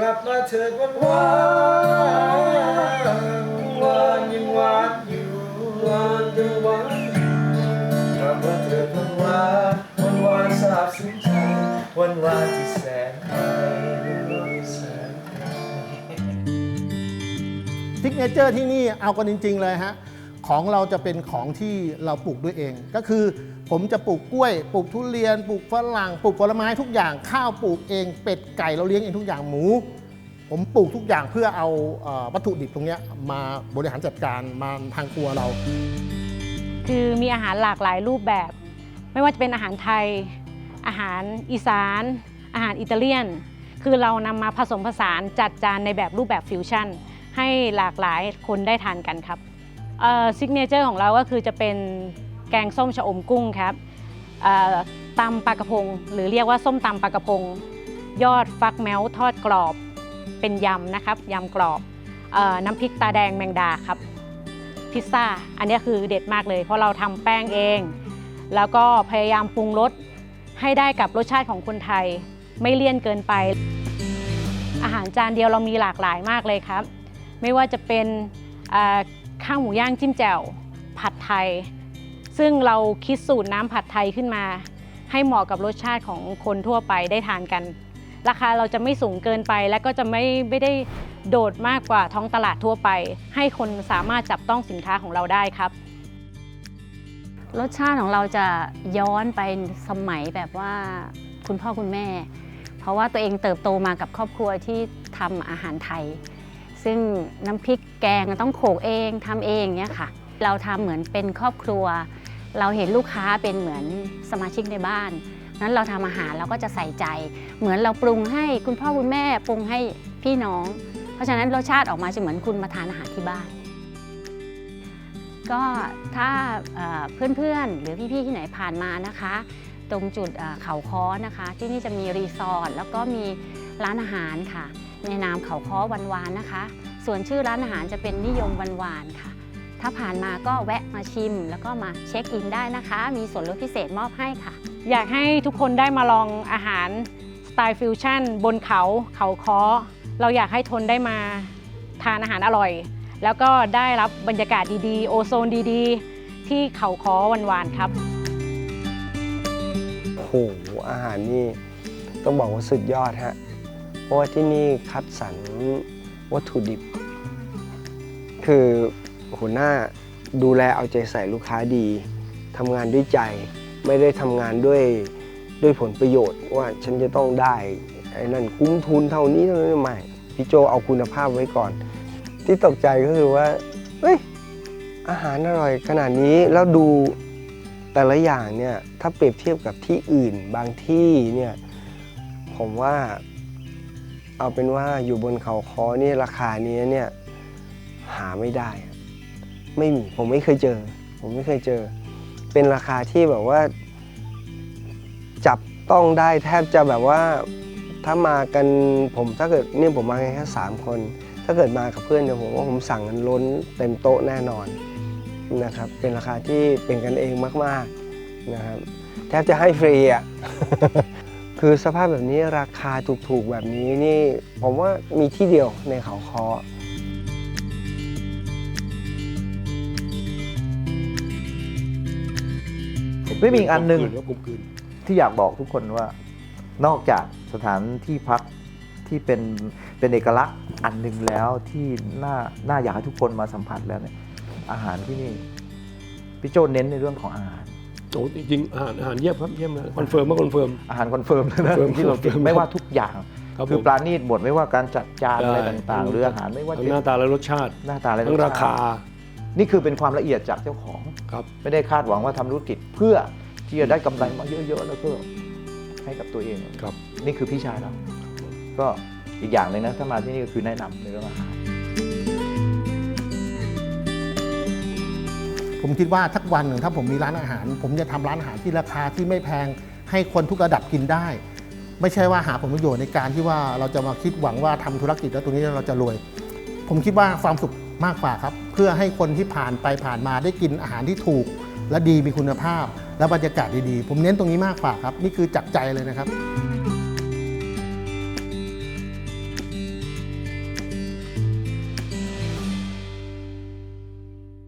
กลับมาเถิดวันวานวานยังหวานอยู่วานยังหวานกลับมาเถิดวันวานวันวานสาบซึ้งใจวันวานที่แสนไกลซิกเนเจอร์ที่นี่เอากันจริง ๆ เลยฮะ ของเราจะเป็นของที่เราปลูกด้วยเอง ก็คือผมจะปลูกกล้วย ปลูกทุเรียน ปลูกฝรั่ง ปลูกผลไม้ทุกอย่าง ข้าวปลูกเอง เป็ดไก่เราเลี้ยงเองทุกอย่าง หมู ผมปลูกทุกอย่างเพื่อเอาวัตถุดิบตรงนี้มาบริหารจัดการมาทางครัวเรา คือมีอาหารหลากหลายรูปแบบ ไม่ว่าจะเป็นอาหารไทย อาหารอีสาน อาหารอิตาเลียน คือเรานำมาผสมผสานจัดจานในแบบรูปแบบฟิวชั่น ให้หลากหลายคนได้ทานกันครับซิกเนเจอร์ของเราก็คือจะเป็นแกงส้มชะอมกุ้งครับตำปลากระพง หรือเรียกว่าส้มตำปลากระพง ยอดฟักแมวทอดกรอบ เป็นยำนะครับยำกรอบออน้ำพริกตาแดงแมงดาครับ พิซซ่า อันนี้คือเด็ดมากเลย เพราะเราทำแป้งเอง แล้วก็พยายามปรุงรสให้ได้กับรสชาติของคนไทย ไม่เลี่ยนเกินไป อาหารจานเดียวเรามีหลากหลายมากเลยครับ ไม่ว่าจะเป็นข้าวหมูย่างจิ้มแจ่วผัดไทย ซึ่งเราคิดสูตรน้ำผัดไทยขึ้นมา ให้เหมาะกับรสชาติของคนทั่วไปได้ทานกัน ราคาเราจะไม่สูงเกินไป และก็จะไม่ไม่ได้โดดมากกว่าท้องตลาดทั่วไป ให้คนสามารถจับต้องสินค้าของเราได้ครับ รสชาติของเราจะย้อนไปสมัยแบบว่าคุณพ่อคุณแม่ เพราะว่าตัวเองเติบโตมากับครอบครัวที่ทำอาหารไทย ซึ่งน้ำพริกแกงต้องโขลกเองทำเองเนี่ยค่ะ เราทำเหมือนเป็นครอบครัว เราเห็นลูกค้าเป็นเหมือนสมาชิกในบ้าน นั้นเราทำอาหารเราก็จะใส่ใจ เหมือนเราปรุงให้คุณพ่อคุณแม่ปรุงให้พี่น้อง เพราะฉะนั้นรสชาติออกมาจะเหมือนคุณมาทานอาหารที่บ้าน ก็ถ้าเพื่อนๆ หรือพี่ๆที่ไหนผ่านมานะคะ ตรงจุดเอ่อเขาค้อนะคะ ที่นี่จะมีรีสอร์ทแล้วก็มีร้านอาหารค่ะ ในนามเขาค้อวันวานนะคะ ส่วนชื่อร้านอาหารจะเป็นนิยมวันวานค่ะถ้าผ่านมาก็แวะมาชิม แล้วก็มาเช็คอินได้นะคะ มีส่วนลดพิเศษมอบให้ค่ะ อยากให้ทุกคนได้มาลองอาหารสไตล์ฟิวชั่น บนเขาเขาคอเราอยากให้ทนได้มาทานอาหารอร่อย แล้วก็ได้รับบรรยากาศดีๆ โอโซนดีๆ ที่เขาคอวันวานๆครับโอ้โหอาหารนี่ต้องบอกว่าสุดยอดฮะเพราะว่าที่นี่คัดสรรวัตถุดิบ คือหัวหน้าดูแลเอาใจใส่ลูกค้าดีทำงานด้วยใจ ไม่ได้ทำงานด้วยด้วยผลประโยชน์ว่าฉันจะต้องได้ไอ้นั่นคุ้มทุนเท่านี้เท่านี้ไม่พี่โจเอาคุณภาพไว้ก่อน ที่ตกใจก็คือว่าเฮ้ยอาหารอร่อยขนาดนี้แล้วดูแต่ละอย่างเนี่ยถ้าเปรียบเทียบกับที่อื่นบางที่เนี่ยผมว่าเอาเป็นว่าอยู่บนเขาคอนี่ราคานี้เนี่ยหาไม่ได้ ไม่มีผมไม่เคยเจอ ผมไม่เคยเจอ เป็นราคาที่แบบว่า จับต้องได้แทบจะแบบว่าถ้ามากันผมถ้าเกิดเนี่ยผมมาแค่สามคน ถ้าเกิดมากับเพื่อนเนี่ยผมว่าผมสั่งกันล้นเต็มโต๊ะแน่นอนนะครับเป็นราคาที่เป็นกันเองมากๆนะครับแทบจะให้ฟรีอะคือสภาพแบบนี้ราคาถูกๆแบบนี้นี่ผมว่ามีที่เดียวในเขาคอ ไม่มีอีกอันหนึ่งกลมกลืว่ากลมกลืนที่อยากบอกทุกคนว่านอกจากสถานที่พักที่เป็นเป็นเอกลักษณ์อันหนึ่งแล้วที่น่าน่าอยากให้ทุกคนมาสัมผัสแล้วเนี่ยอาหารที่นี่พี่โจเน้นในเรื่องของอาหาร โอ้จริงๆอาหารอาหารเยี่ยมครับเยี่ยมนะคอนเฟิร์มมาคอนเฟิร์ม อาหารคอนเฟิร์มเลยนะคอนเฟิร์มที่เรากินคอนเฟิร์มไม่ว่าทุกอย่าง ครับคือผม ปลาณีตหมดไม่ว่าการจัดจานอะไรใช่ต่างๆ หรืออาหารไม่ว่าทั้งจะหน้าตาและรสชาติหน้าตาอะไรทั้งราคา นี่คือเป็นความละเอียดจากเจ้าของ ครับ ไม่ได้คาดหวังว่าทำธุรกิจเพื่อที่จะได้กำไรมาเยอะๆแล้วก็ให้กับตัวเอง ครับ นี่คือพี่ชายเรา ก็อีกอย่างหนึ่งนะถ้ามาที่นี่ก็คือแนะนำในเรื่องอาหารผมคิดว่าทักวันหนึ่งถ้าผมมีร้านอาหาร ผมจะทำร้านอาหารที่ราคาที่ไม่แพงให้คนทุกระดับกินได้ ไม่ใช่ว่าหาผลประโยชน์ในการที่ว่าเราจะมาคิดหวังว่าทำธุรกิจแล้วตรงนี้เราจะรวย ผมคิดว่าความสุข มากกว่าครับ เพื่อให้คนที่ผ่านไปผ่านมาได้กินอาหารที่ถูก และดีมีคุณภาพ และบรรยากาศดีๆ ผมเน้นตรงนี้มากกว่าครับ นี่คือจักใจเลยนะครับ